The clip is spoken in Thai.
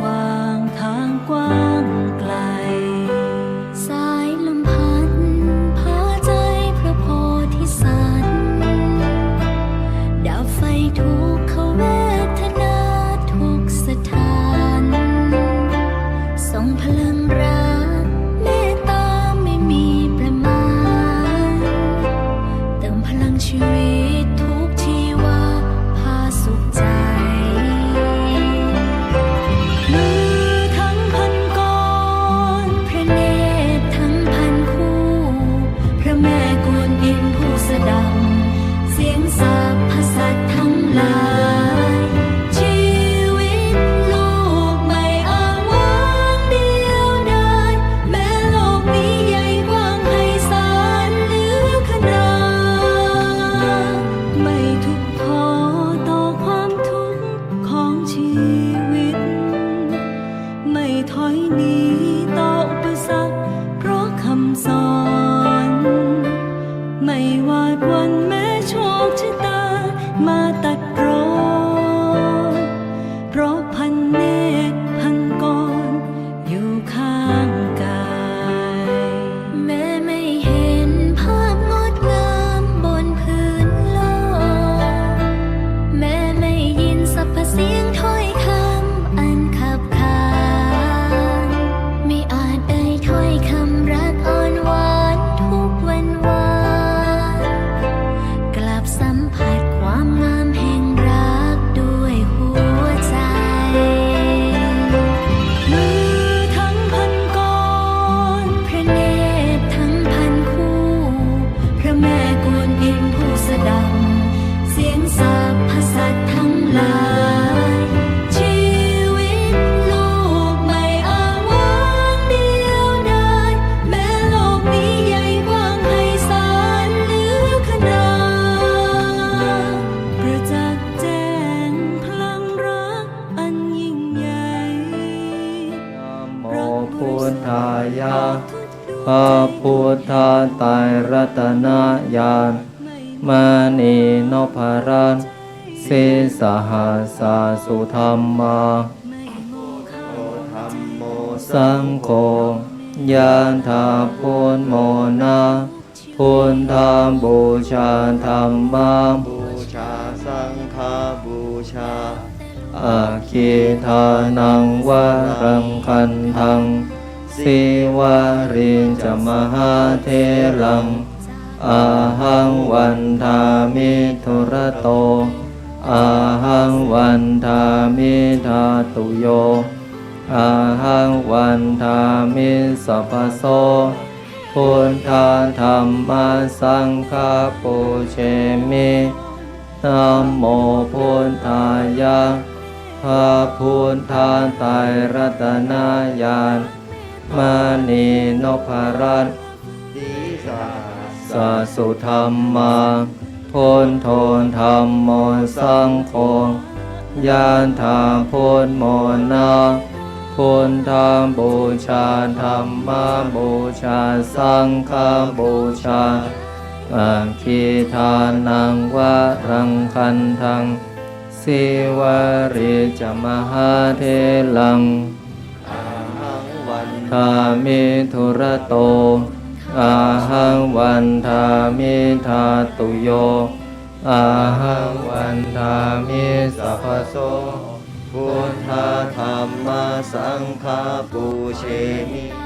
why. กวนอิมผู้สดัง เสียงสาบพสัตทั้งหลาย พระพุทธาไตรรัตนญาณมณีนพรัน์สิสหัสาสุธรรมาสังโฆยานทาพุนโมนาพุนธาบูชาธรรมาบูชาสังฆาบูชาอาคิทานังวารังคันทัง สิวารินจะมหาเทลังอาหังวันทามิทุระโตอาหังวันทามิทาตุโยอาหังวันทามิสัพโสพุทธาธรรมสังฆาปุเชมินะโมพุทธายะพระพุทธาไตรรัตนาญาณ มณีนพรัตน์สาสสุธรรมาพุนทนธรรมโมสังโฆยานธาพุนโมนาพุนธาบูชาธรรมบูชาสังฆบูชาอาคิทานังวารังคันทังสิวาริจมหาเทลัง ทามิทุระโตอาหังวันทามิทาตุโยอาหังวันทามิสัพพโสพุทธธรรมสังฆาปูเชมิ